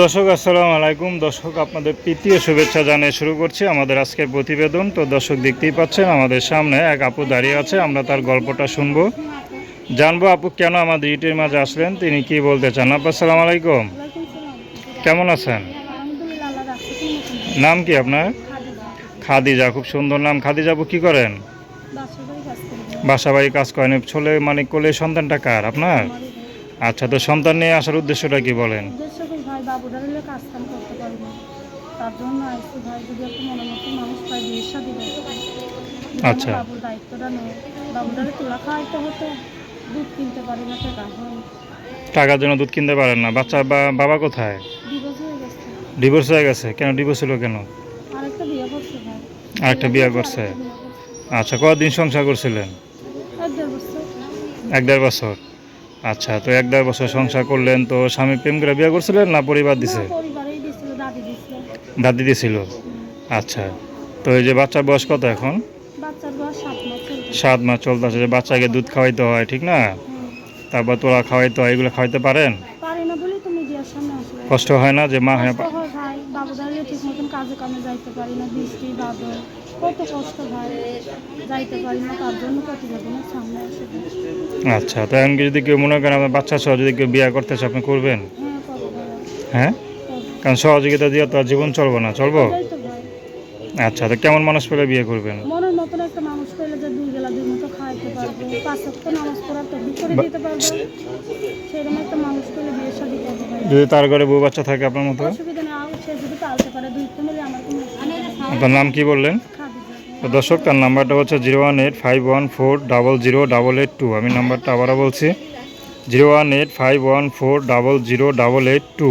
দর্শক, আসসালামু আলাইকুম। দর্শক, আপনাদের তৃতীয় শুভেচ্ছা জানিয়ে শুরু করছি আমাদের আজকের প্রতিবেদন। তো দর্শক, দেখতেই পাচ্ছেন, আমাদের সামনে এক আপু দাঁড়িয়ে আছে, আমরা তার গল্পটা শুনব। জানব আপু, কেন আমাদের ইটের মাঝে আসলেন, তিনি কি বলতে চান? আপু, আসসালামু আলাইকুম। কেমন আছেন? নাম কি আপনার? খাদিজা। খুব সুন্দর নাম। খাদিজা আপু, কি করেন? বাসার বাড়ি কাজ করেন। ছোলে মানে কোলে সন্তানটা কার? আপনার? আচ্ছা তো সন্তান নিয়ে আসার উদ্দেশ্যটা কি বলেন? ভাই বাবুরা হলে কাজ কাম করতে পারি না তার জন্য আইসি ভাই যদি একটা মনের মতো মানুষ পাই বিয়ের সাথে আচ্ছা। বাবুর দায়িত্বটা নেই। বাবুরারে তোলা খাওয়াইতে হতো। দুধ কিনতে পারি না টাকা টাকার জন্য দুধ কিনতে পারেন না। বাচ্চা বা বাবা কোথায়? ডিভোর্স হয়ে গেছে। কেন ডিভোর্স হলো কেন? আরেকটা বিয়ে করছে ভাই। আরেকটা বিয়ে করছে? আচ্ছা কতদিন সংসার করছিলেন? এক দেড় বছর। এক দেড় বছর। আচ্ছা তো এক দেড় বছর সংসার করলেন তো স্বামী প্রেম করে বিয়ে করছিলেন না পরিবার দিছে? দাদি দিছিল। আচ্ছা তো এই যে বাচ্চার বয়স কত এখন? সাত মাস চলতে আছে যে বাচ্চাকে দুধ খাওয়াইতে হয় ঠিক না? তারপর তোলা খাওয়াইতে হয় এগুলো খাওয়াইতে পারেন? না বলে তুমি সামনে আসলে কষ্ট হয় না যে মা হ্যাঁ কষ্ট হয় ভাই ঠিক মতন কাজে কামে যাইতে পারি না বৃষ্টি বাদল কত কষ্ট হয় যাইতে পারি না তার জন্য প্রতিবেদনের সামনে এসে আচ্ছা তো এমনকি যদি কেউ মনে করেন আপনার বাচ্চা সহ যদি কেউ বিয়ে করতে চায়, আপনি করবেন? হ্যাঁ হ্যাঁ। কারণ সহযোগিতা দিয়ে তো জীবন চলবো না চলবো? আচ্ছা তো কেমন মানুষ পেলে বিয়ে করবেন? মনের মতন একটা মানুষ পেলে যে দুই বেলা দুই মতো খাইতে পারব পাঁচ সপ্তাহ নামাজ পড়ার তো করে দিতে পারব। সেরকম একটা মানুষ পেলে বিয়ে শাদি করব ভাই যদি তার ঘরে বউ বাচ্চা থাকে আপনার মতো? অসুবিধা নেই আর সে যদি পালতে পারে দুই ফ্যামিলি আমার কোনো আপনার নাম কি বললেন? তো দর্শক তার নাম্বারটা হচ্ছে zero one eight five one four double zero double eight two. আমি নাম্বারটা আবারও বলছি zero one eight five one four double zero double eight two.